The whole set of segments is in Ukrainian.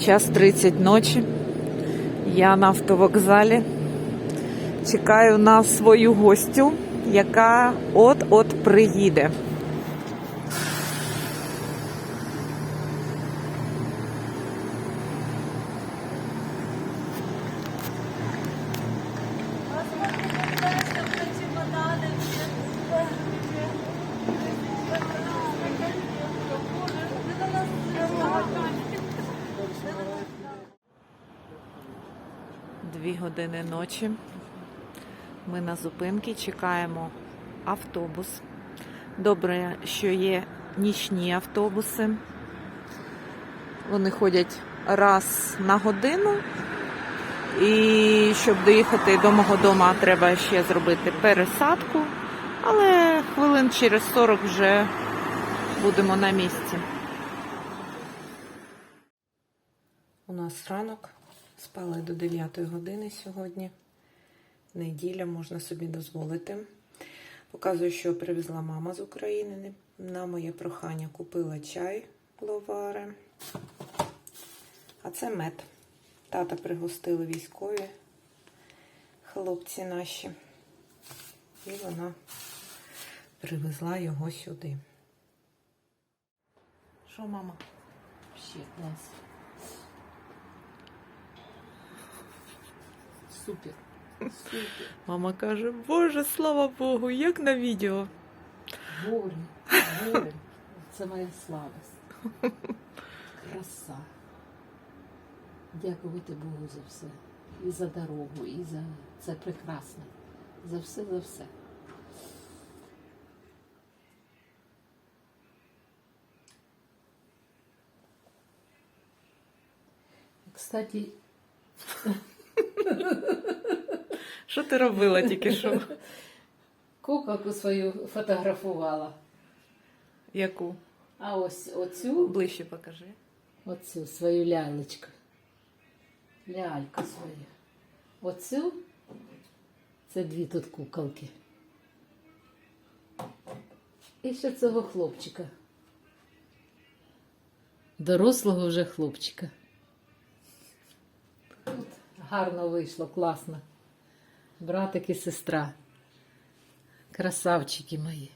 Час 30 ночі. Я на автовокзалі. Чекаю на свою гостю, яка от-от приїде. Дві години ночі. Ми на зупинці чекаємо автобус. Добре, що є нічні автобуси. Вони ходять раз на годину. І щоб доїхати до мого дому, треба ще зробити пересадку. Але хвилин через 40 вже будемо на місці. У нас ранок. Спали до 9 години сьогодні. Неділя можна собі дозволити. Показую, що привезла мама з України. На моє прохання купила чай ловари. А це мед. Тата пригостили військові, хлопці наші. І вона привезла його сюди. Що, мама? Ще клас. Супер. Супер. Мама каже, Боже, слава Богу, як на відео. Горе, горе. Це моя слабость. Краса. Дякувати Богу за все. І за дорогу, і за це прекрасно. За все, за все. Кстати, Що ти робила тільки що? куколку свою фотографувала. Яку? А ось оцю Ближче покажи. Оцю свою лялечку. Ляльку свою. Оцю це дві тут куколки. І ще цього хлопчика. Дорослого вже хлопчика. Гарно вийшло, класно. Братик і сестра. Красавчики мої.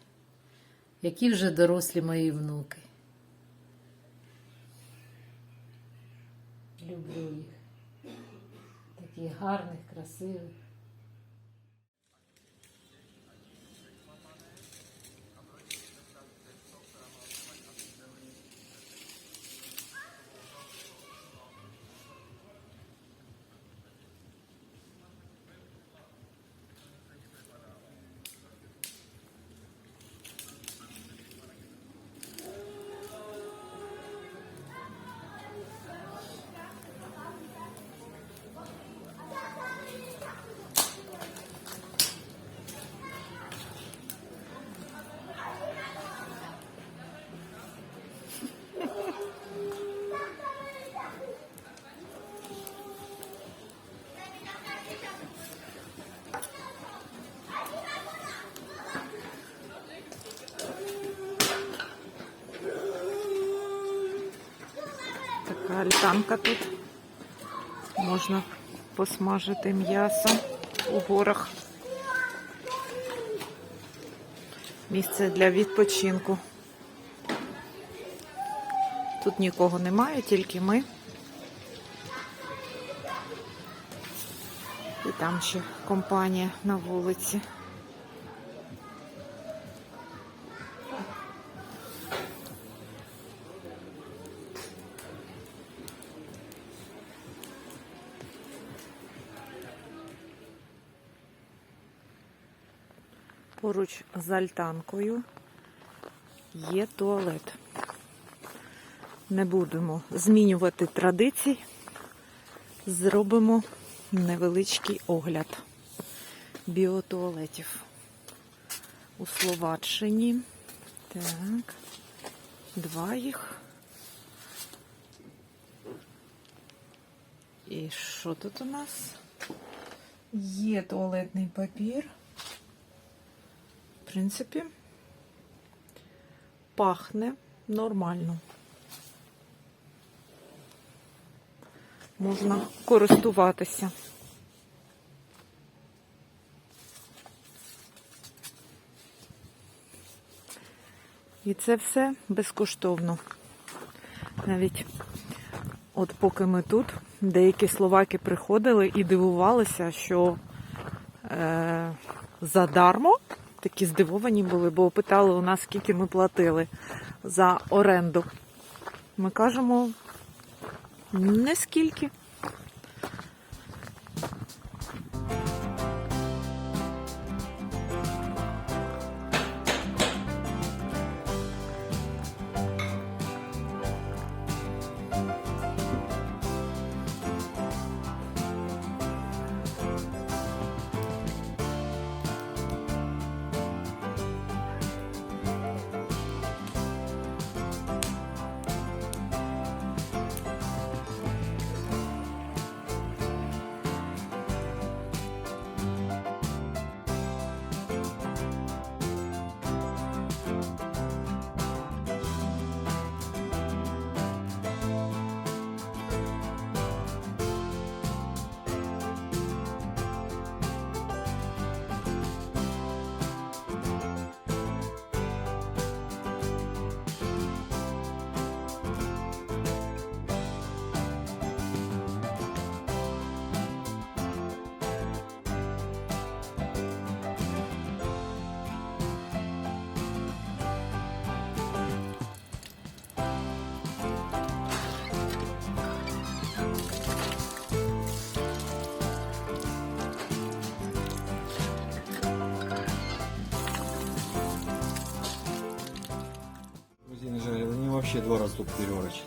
Які вже дорослі мої внуки. Люблю їх. Такі гарних, красивих. Така альтанка тут. Можна посмажити м'ясо у горах. Місце для відпочинку. Тут нікого немає, тільки ми. І там ще компанія на вулиці. Поруч з альтанкою є туалет. Не будемо змінювати традицій. Зробимо невеличкий огляд біотуалетів у Словаччині. Так, два їх. І що тут у нас? Є туалетний папір. Принципі, пахне нормально. можна користуватися. І це все безкоштовно. Навіть от поки ми тут, деякі словаки приходили і дивувалися, що е, задармо такі здивовані були, бо питали у нас, скільки ми платили за оренду. Ми кажемо, не скільки. вообще два раза только переворачивают.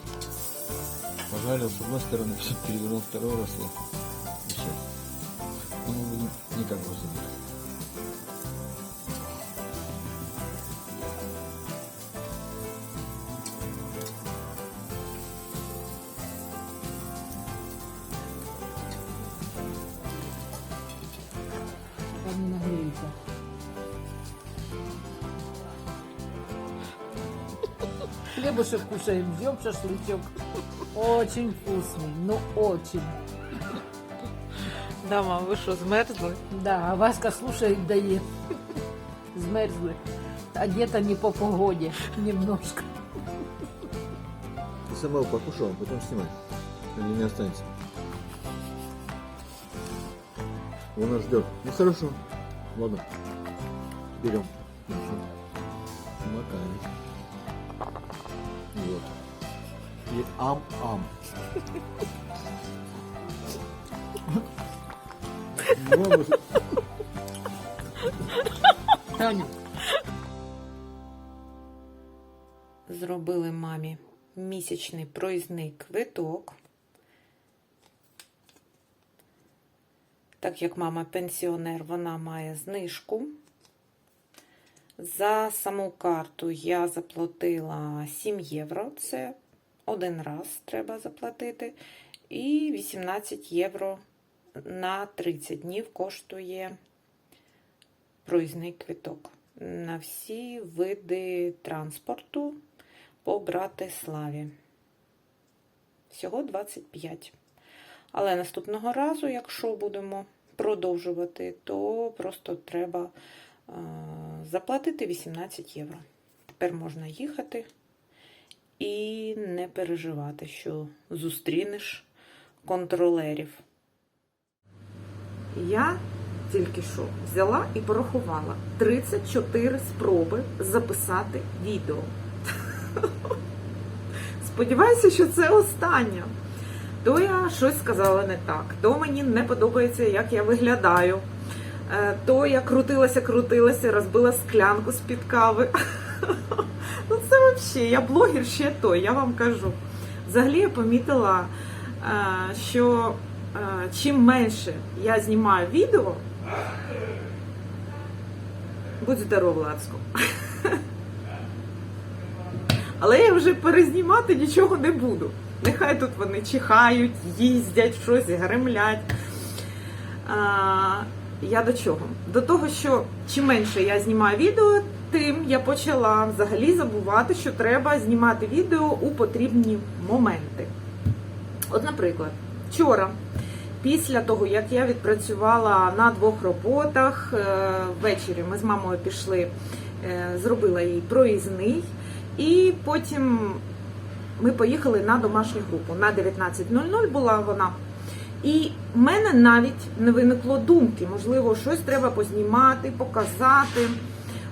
Пожарил с одной стороны, потом перевернул второй раз и, и все. Ну, мы будем не как грузины. Хлебушек кушаем, ждем шашлычок. Очень вкусный, ну очень. Да, мам, ви що, змерзли? Да, а Васька слушает. Змерзли. А где-то не по погоде, немножко. Ты сама покушал, а потом снимай. Или не останется. Он нас ждет. Ну хорошо. Ладно. Берем. Хорошо. И ам-ам. Зробили мамі місячний проїзний квиток. Так як мама пенсіонер, вона має знижку. За саму карту я заплатила 7 євро. Це один раз треба заплатити. І 18 євро на 30 днів коштує проїзний квиток на всі види транспорту по Братиславі. Всього 25. Але наступного разу, якщо будемо продовжувати, то просто треба е, заплатити 18 євро. Тепер можна їхати і не переживати, що зустрінеш контролерів. Я тільки що взяла і порахувала 34 спроби записати відео. Сподіваюся, що це остання. То я щось сказала не так, то мені не подобається, як я виглядаю. Е, То я крутилася, крутилася, розбила склянку з-під кави. Ну, це взагалі, я блогер ще той, я вам кажу. Взагалі я помітила, е, що е, чим менше я знімаю відео, будь здоров, Лацко. Але я вже перезнімати нічого не буду. Нехай тут вони чихають, їздять, щось гремлять. А, я до чого? До того, що чим менше я знімаю відео, тим я почала взагалі забувати, що треба знімати відео у потрібні моменти. От, наприклад, вчора, після того, як я відпрацювала на двох роботах, е, ввечері ми з мамою пішли, е, зробила їй проїзний, і потім ми поїхали на домашню групу. На 19.00 була вона. І в мене навіть не виникло думки, можливо, щось треба познімати, показати.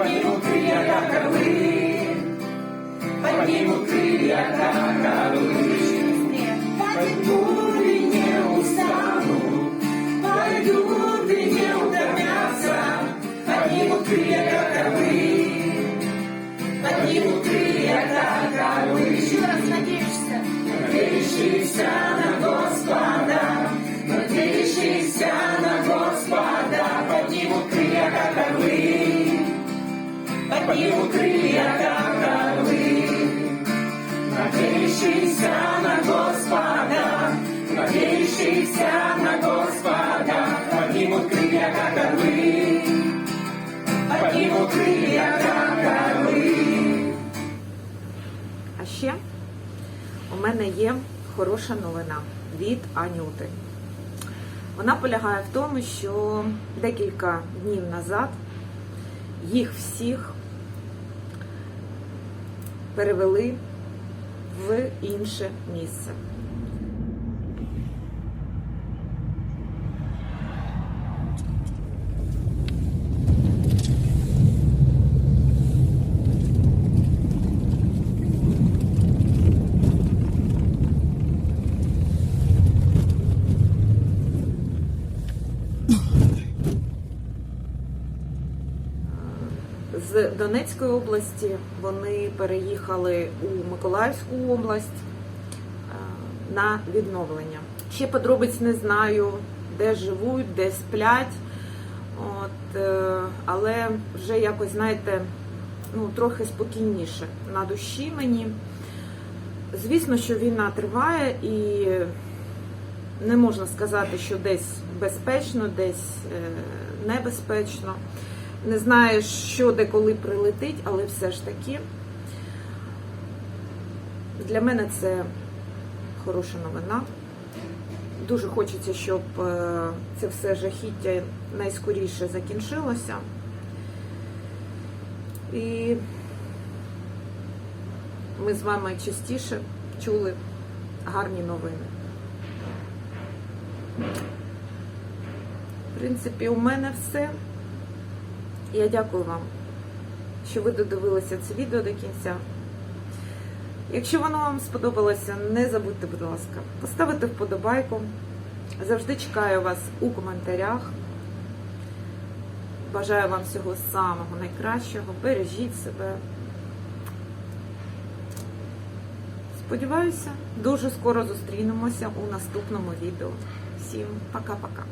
поднимут крылья, как орлы, поднимут крылья, как орлы. Потекут поднимут крылья, как орлы. Надеющийся на Господа, надеющийся на Господа, поднимут крылья, как орлы, поднимут крылья, как орлы. А ще у мене є хороша новина від Анюти. Вона полягає в тому, що декілька днів назад їх всіх перевели в інше місце. З Донецької області вони переїхали у Миколаївську область е, на відновлення. Ще подробиць не знаю, де живуть, де сплять. От, е, але вже якось, знаєте, ну, трохи спокійніше на душі мені. Звісно, що війна триває і не можна сказати, що десь безпечно, десь е, небезпечно. Не знаєш, що де коли прилетить, але все ж таки для мене це хороша новина. Дуже хочеться, щоб е, це все жахіття найскоріше закінчилося. І ми з вами частіше чули гарні новини. В принципі, у мене все. Я дякую вам, що ви додивилися це відео до кінця. Якщо воно вам сподобалося, не забудьте, будь ласка, поставити вподобайку. Завжди чекаю вас у коментарях. Бажаю вам всього самого найкращого. Бережіть себе. Сподіваюся, дуже скоро зустрінемося у наступному відео. Всім пока-пока.